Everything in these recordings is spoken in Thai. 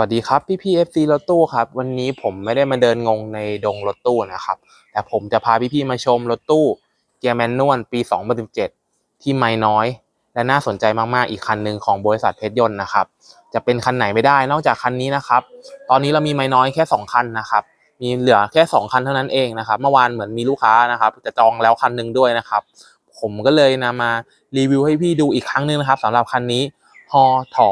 วัสดีครับพี่พี่เอฟซีรถตู้ครับวันนี้ผมไม่ได้มาเดินงงในดงรถตู้นะครับ แต่ผมจะพาพี่พี่มาชมรถตู้เกียร์แมนนวลปี 2017 ที่ไม่น้อย และน่าสนใจมาก ๆ อีกคันหนึ่งของบริษัทเพชรยนต์นะครับ จะเป็นคันไหนไม่ได้นอกจากคันนี้นะครับ ตอนนี้เรามีไม่น้อยแค่ 2 คันนะครับ มีเหลือแค่ 2 คันเท่านั้นเองนะครับเมื่อวานเหมือนมีลูกค้านะครับจะจองแล้วคันหนึ่งด้วยนะครับ ผมก็เลยนำมารีวิวให้พี่ดูอีกครั้งหนึ่งนะครับสำหรับคันนี้ฮอถอ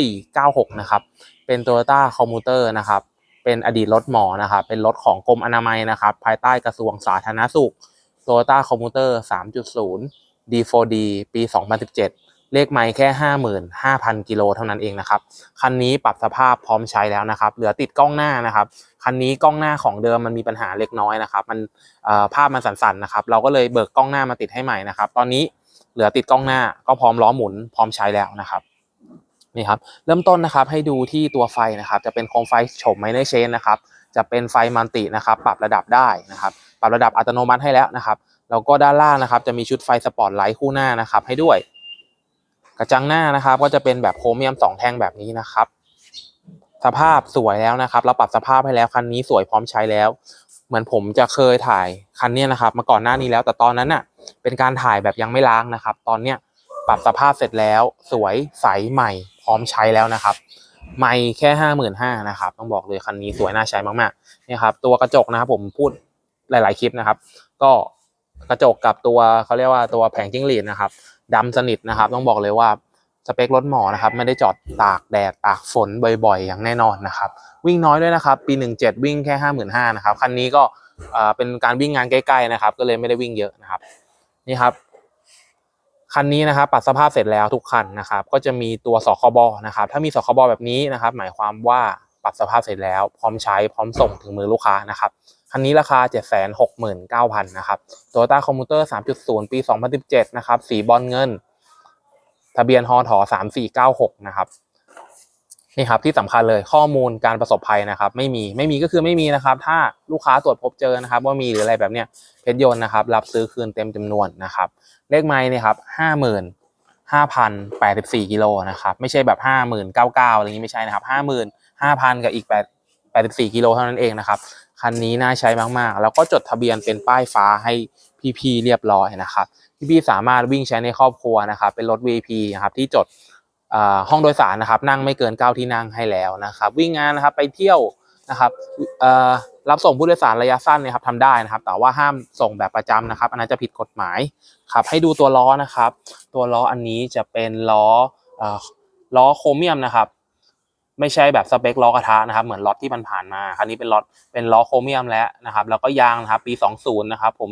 3496นะครับ เป็น Toyota Commuter นะครับ เป็นอดีตรถหมอนะครับ เป็นรถของกรมอนามัยนะครับ ภายใต้กระทรวงสาธารณสุข Toyota Commuter 3.0 D4D ปี 2017 เลขไมล์แค่ 55,000 กิโลเท่านั้นเองนะครับ คันนี้ปรับสภาพพร้อมใช้แล้วนะครับ เหลือติดกล้องหน้านะครับ คันนี้กล้องหน้าของเดิมมันมีปัญหาเล็กน้อยนะครับ มันภาพมันสั่นๆนะครับ เราก็เลยเบิกกล้องหน้ามาติดให้ใหม่นะครับ ตอนนี้เหลือติดกล้องหน้าก็พร้อมล้อหมุนพร้อมใช้แล้วนะครับ นี่ครับเริ่มต้นนะครับให้ดูที่ตัวไฟนะครับจะเป็นโคมไฟโฉมไมเนอร์เชนนะครับจะเป็นไฟมัลตินะครับปรับระดับได้นะครับปรับระดับอัตโนมัติให้แล้วนะครับแล้วก็ด้านล่างนะครับจะมีชุดไฟสปอตไลท์คู่หน้านะครับให้ด้วย กระจังหน้านะครับก็จะเป็นแบบโครเมียมสองแท่งแบบนี้นะครับ สภาพสวยแล้วนะครับ เราปรับสภาพให้แล้วคันนี้สวยพร้อมใช้แล้ว เหมือนผมจะเคยถ่ายคันนี้นะครับมาก่อนหน้านี้แล้วแต่ตอนนั้นน่ะเป็นการถ่ายแบบยังไม่ล้างนะครับ ตอนเนี้ยปรับสภาพเสร็จแล้ว สวยใสใหม่ ร้อมใช้แล้วนะครับ ไม่แค่ห้าหมื่นห้านะครับ ต้องบอกเลยคันนี้สวยน่าใช้มากๆนี่ครับ ตัวกระจกนะครับผมพูดหลาย ๆคลิปนะครับ ก็กระจกกับตัวเขาเรียกว่าตัวแผงจิ้งหรีดนะครับดำสนิทนะครับ ต้องบอกเลยว่าสเปครถหมอนะครับไม่ได้จอดตากแดดตากฝนบ่อยๆ อย่างแน่นอนนะครับ วิ่งน้อยด้วยนะครับ ปี 17 วิ่งแค่ห้าหมื่นห้านะครับคันนี้ก็เอ่อเป็นการวิ่งงานใกล้ๆนะครับ ก็เลยไม่ได้วิ่งเยอะนะครับนี่ครับ คันนี้นะครับปรับสภาพเสร็จแล้วทุกคันนะครับก็จะมีตัวสคบนะครับถ้ามีสคบแบบนี้นะครับหมายความว่าปรับสภาพเสร็จแล้วพร้อมใช้พร้อมส่งถึงมือลูกค้านะครับคันนี้ราคา 769,000นะครับ Toyota Commuter 3.0 ปี 2017 นะครับ สีบอลเงิน ทะเบียนฮอถอ3496 นะครับ นี่ครับที่สำคัญเลยข้อมูลการประสบภัยนะครับ ไม่มีไม่มีก็คือไม่มีนะครับ ถ้าลูกค้าตรวจพบเจอนะครับ ว่ามีหรืออะไรแบบเนี้ย เพชรยนต์นะครับ รับซื้อคืนเต็มจำนวนนะครับ เลขไม้เนี่ยครับห้าหมื่นห้าพันแปดสิบสี่กิโลนะครับ ไม่ใช่แบบห้าหมื่นเก้าเก้าอะไรนี้ไม่ใช่นะครับห้าหมื่นห้าพันกับอีกแปดแปดสิบสี่กิโลเท่านั้นเองนะครับ คันนี้น่าใช้มากๆ แล้วก็จดทะเบียนเป็นป้ายฟ้าให้พี่ๆเรียบร้อยนะครับ พี่ๆสามารถวิ่งใช้ในครอบครัวนะครับ เป็นรถ VIP นะครับที่จดห้องโดยสารนะครับ นั่งไม่เกินเก้าที่นั่งให้แล้วนะครับ วิ่งงานนะครับไปเที่ยวนะครับ รับส่งผู้โดยสารระยะสั้นเนะครับทำได้นะครับ แต่ว่าห้ามส่งแบบประจำนะครับ อันนั้นจะผิดกฎหมายครับ ให้ดูตัวล้อนะครับ ตัวล้ออันนี้จะเป็นล้ออ่อล้อโครเมียมนะครับ ไม่ใช่แบบสเปคล้อกระทะนะครับ เหมือนล็อตที่มันผ่านมาคันนี้เป็นล็อตเป็นล้อโครเมียมแล้วนะครับ แล้วก็ยางนะครับ ปี 20 นะครับ ผม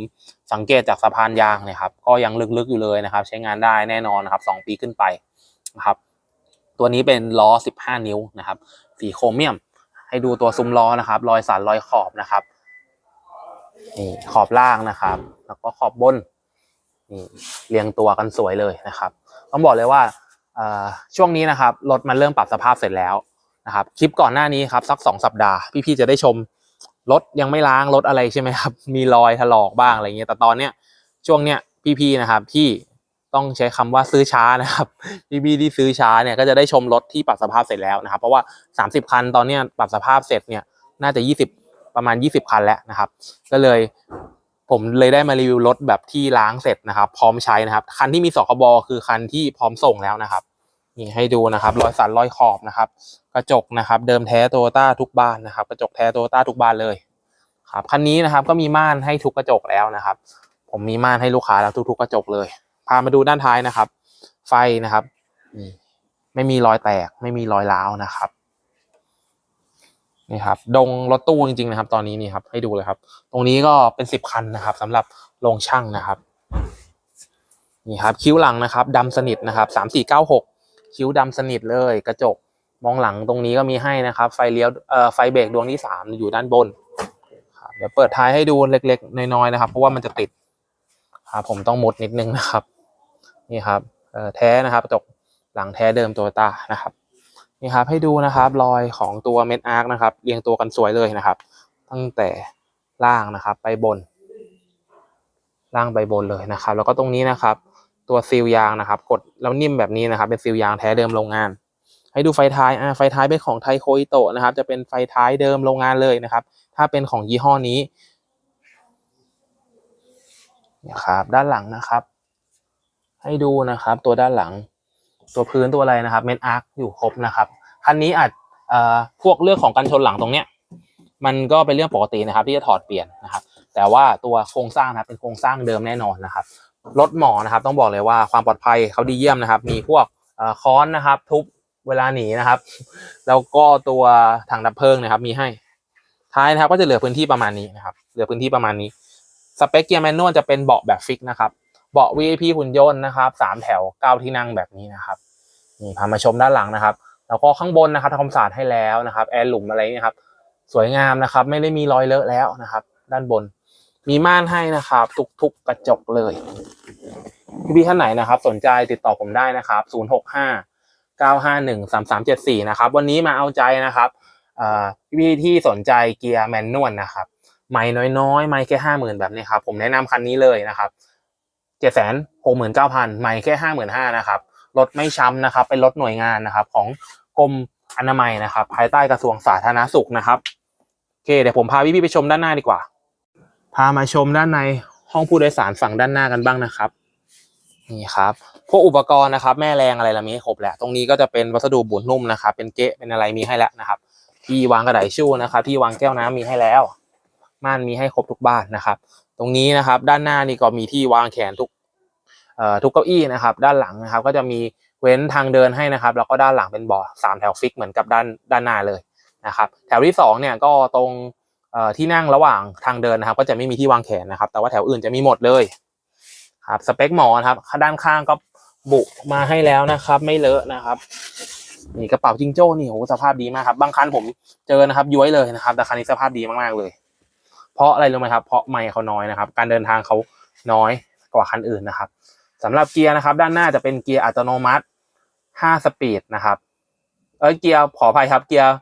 สังเกตจากสะพานยางเนี่ยครับ ก็ยังลึกๆอยู่เลยนะครับ ใช้งานได้แน่นอนนะครับ 2 ปีขึ้นไปนะครับ ตัวนี้เป็นล้อ 15 นิ้วนะครับ สีโครเมียม ให้ดูตัวซุ้มล้อนะครับ รอยสันรอยขอบนะครับนี่ขอบล่างนะครับ แล้วก็ขอบบนนี่เรียงตัวกันสวยเลยนะครับ ต้องบอกเลยว่าเอ่อช่วงนี้นะครับรถมันเริ่มปรับสภาพเสร็จแล้วนะครับ คลิปก่อนหน้านี้ครับสักสองสัปดาห์พี่ๆจะได้ชมรถยังไม่ล้างรถอะไรใช่ไหมครับ มีรอยถลอกบ้างอะไรเงี้ยแต่ตอนเนี้ยช่วงเนี้ยพี่ๆนะครับที่ ต้องใช้คำว่าซื้อช้านะครับพี่ๆที่ซื้อช้าเนี่ยก็จะได้ชมรถที่ปรับสภาพเสร็จแล้วนะครับ เพราะว่า 30 คันตอนเนี้ยปรับสภาพเสร็จเนี่ยน่าจะ 20 ประมาณ 20 คันแล้วนะครับ ก็เลยผมเลยได้มารีวิวรถแบบที่ล้างเสร็จนะครับ พร้อมใช้นะครับ คันที่มีสคบคือคันที่พร้อมส่งแล้วนะครับนี่ให้ดูนะครับรอยสันรอยขอบนะครับ กระจกนะครับเดิมแท้โตโยต้าทุกบ้านนะครับ กระจกแท้โตโยต้าทุกบ้านเลยครับคันนี้นะครับก็มีม่านให้ทุกกระจกแล้วนะครับ ผมมีม่านให้ลูกค้าแล้วทุกๆกระจกเลย พามาดูด้านท้ายนะครับ ไฟนะครับไม่มีรอยแตก ไม่มีรอยร้าวนะครับนี่ครับดงรถตู้จริงๆนะครับ ตอนนี้นี่ครับ ให้ดูเลยครับ ตรงนี้ก็เป็นสิบคันนะครับสำหรับโรงช่างนะครับนี่ครับ คิ้วหลังนะครับดำสนิทนะครับสามสี่เก้าหกคิ้วดำสนิทเลย กระจกมองหลังตรงนี้ก็มีให้นะครับ ไฟเลี้ยวเอ่อไฟเบรกดวงที่สามอยู่ด้านบนครับเดี๋ยวเปิดท้ายให้ดูเล็กๆน้อยๆนะครับ เพราะว่ามันจะติดครับผมต้องมุดนิดนึงนะครับ นี่ครับแท้นะครับกระจกหลังแท้เดิมโตโยต้านะครับนี่ครับให้ดูนะครับรอยของตัวเม็ดอาร์คนะครับเรียงตัวกันสวยเลยนะครับ ตั้งแต่ล่างนะครับไปบน ล่างไปบนเลยนะครับ แล้วก็ตรงนี้นะครับ ตัวซีลยางนะครับ กดแล้วนิ่มแบบนี้นะครับ เป็นซีลยางแท้เดิมโรงงาน ให้ดูไฟท้ายอ่าไฟท้ายเป็นของไทโคอิโตะนะครับ จะเป็นไฟท้ายเดิมโรงงานเลยนะครับ ถ้าเป็นของยี่ห้อนี้นะครับ ด้านหลังนะครับ ให้ดูนะครับ ตัวด้านหลัง ตัวพื้นตัวอะไรนะครับ เมนอาร์คอยู่ครบนะครับคันนี้อาจเอ่อพวกเรื่องของกันชนหลังตรงเนี้ยมันก็เป็นเรื่องปกตินะครับ ที่จะถอดเปลี่ยนนะครับ แต่ว่าตัวโครงสร้างนะครับเป็นโครงสร้างเดิมแน่นอนนะครับรถหมอนะครับ ต้องบอกเลยว่าความปลอดภัยเขาดีเยี่ยมนะครับ มีพวกเอ่อค้อนนะครับ ทุบเวลาหนีนะครับ แล้วก็ตัวถังดับเพลิงนะครับ มีให้ ท้ายนะครับ ก็จะเหลือพื้นที่ประมาณนี้นะครับ เหลือพื้นที่ประมาณนี้ สเปคเกียร์แมนนวลจะเป็นเบาะแบบฟิกนะครับ เบาะ VIP หุ่นยนต์นะครับสามแถวเก้าที่นั่งแบบนี้นะครับนี่พามาชมด้านหลังนะครับ แล้วก็ข้างบนนะครับทำความสะอาดให้แล้วนะครับ แอร์หลุมอะไรเนี่ยครับ สวยงามนะครับ ไม่ได้มีรอยเลอะแล้วนะครับ ด้านบน มีม่านให้นะครับ ทุกๆกระจกเลยพี่ท่านไหนนะครับ สนใจติดต่อผมได้นะครับ 0 6 5 9 5 1 3 3 7 4 นะครับ วันนี้มาเอาใจนะครับพี่ที่สนใจเกียร์แมนนวลนะครับ ไม่น้อยๆ ไม่แค่ห้าหมื่นแบบนี้ครับ ผมแนะนำคันนี้เลยนะครับ เจ็ดแสนหกหมื่นเก้าพันไม่แค่ห้าหมื่นห้านะครับรถไม่ช้ำนะครับ เป็นรถหน่วยงานนะครับ ของกรมอนามัยนะครับ ภายใต้กระทรวงสาธารณสุขนะครับโอเคเดี๋ยวผมพาพี่ๆไปชมด้านหน้าดีกว่า พามาชมด้านในห้องผู้โดยสารฝั่งด้านหน้ากันบ้างนะครับนี่ครับพวกอุปกรณ์นะครับ แม่แรงอะไรเรามีให้ครบแหละตรงนี้ก็จะเป็นวัสดุบุนนุ่มนะครับ เป็นเกะเป็นอะไรมีให้แล้วนะครับ ที่วางกระดาษชู่นะครับ ที่วางแก้วน้ำมีให้แล้ว ม่านมีให้ครบทุกบ้านนะครับ ตรงนี้นะครับ ด้านหน้านี่ก็มีที่วางแขนทุกเอ่อทุกเก้าอี้นะครับ ด้านหลังนะครับ ก็จะมีเว้นทางเดินให้นะครับ แล้วก็ด้านหลังเป็นเบาะสามแถวฟิกเหมือนกับด้านด้านหน้าเลยนะครับ แถวที่สองเนี่ยก็ตรงเอ่อที่นั่งระหว่างทางเดินนะครับ ก็จะไม่มีที่วางแขนนะครับ แต่ว่าแถวอื่นจะมีหมดเลยครับสเปคหมอนะครับด้านข้างก็บุมาให้แล้วนะครับ ไม่เลอะนะครับนี่กระเป๋าจิงโจ้นี่โหสภาพดีมากครับ บางคันผมเจอนะครับย้วยเลยนะครับ แต่คันนี้สภาพดีมากๆเลย เพราะอะไรรู้ไหมครับ เพราะไมค์เขาน้อยนะครับ การเดินทางเขาน้อยกว่าคันอื่นนะครับสำหรับเกียร์นะครับ ด้านหน้าจะเป็นเกียร์อัตโนมัติ 5 สปีดนะครับ เอ้ยเกียร์ขออภัยครับ เกียร์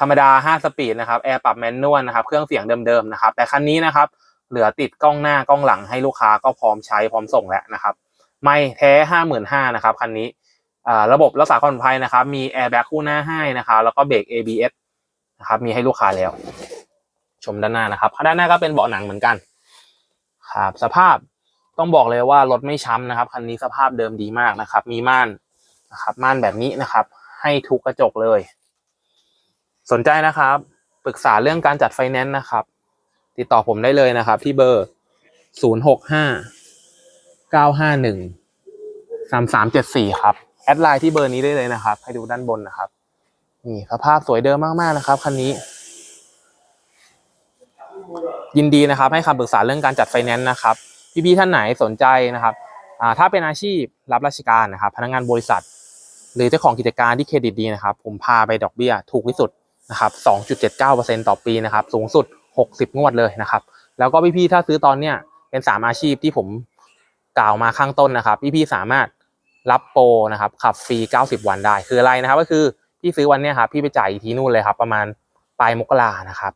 ธรรมดา 5 สปีดนะครับแอร์ปรับแมนนวลนะครับ เครื่องเสียงเดิมๆนะครับ แต่คันนี้นะครับ เหลือติดกล้องหน้ากล้องหลังให้ลูกค้าก็พร้อมใช้พร้อมส่งแล้วนะครับ ไม่แท้ห้าหมื่นห้านะครับคันนี้ระบบรักษาความปลอดภัยนะครับ มีแอร์แบ็กคู่หน้าให้นะครับ แล้วก็เบรก ABS นะครับ มีให้ลูกค้าแล้ว ชมด้านหน้านะครับด้านหน้าก็เป็นเบาะหนังเหมือนกันครับสภาพต้องบอกเลยว่ารถไม่ช้ำนะครับคันนี้สภาพเดิมดีมากนะครับ มีม่านนะครับม่านแบบนี้นะครับ ให้ทุกกระจกเลย สนใจนะครับ ปรึกษาเรื่องการจัดไฟแนนซ์นะครับ ติดต่อผมได้เลยนะครับ ที่เบอร์ศูนย์หกห้าเก้าห้าหนึ่งสามสามเจ็ดสี่ครับ แอดไลน์ที่เบอร์นี้ได้เลยนะครับ ให้ดูด้านบนนะครับ นี่สภาพสวยเดิมมากๆนะครับคันนี้ ยินดีนะครับ ให้คำปรึกษาเรื่องการจัดไฟแนนซ์นะครับ พี่ๆท่านไหนสนใจนะครับถ้าเป็นอาชีพรับราชการนะครับ พนักงานบริษัท หรือเจ้าของกิจการที่เครดิตดีนะครับ ผมพาไปดอกเบี้ยถูกที่สุดนะครับ2.79%ต่อปีนะครับ สูงสุด 60 งวดเลยนะครับ แล้วก็พี่ๆถ้าซื้อตอนเนี้ยเป็น 3 อาชีพที่ผมกล่าวมาข้างต้นนะครับ พี่ๆสามารถรับโปรนะครับขับฟรี 90 วันได้ คืออะไรนะครับ ก็คือพี่ซื้อวันเนี้ยครับพี่ไปจ่ายทีนู่นเลยครับ ประมาณปลายมกรานะครับ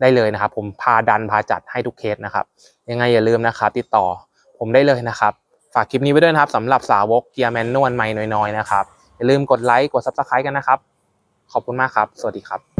ได้เลยนะครับ ผมพาดันพาจัดให้ทุกเคสนะครับ ยังไงอย่าลืมนะครับ ติดต่อผมได้เลยนะครับ ฝากคลิปนี้ไว้ด้วยนะครับสำหรับสาวกเกียร์แมนนวลไม่น้อยๆนะครับอย่าลืมกดไลค์กดซับสไครต์กันนะครับ ขอบคุณมากครับ สวัสดีครับ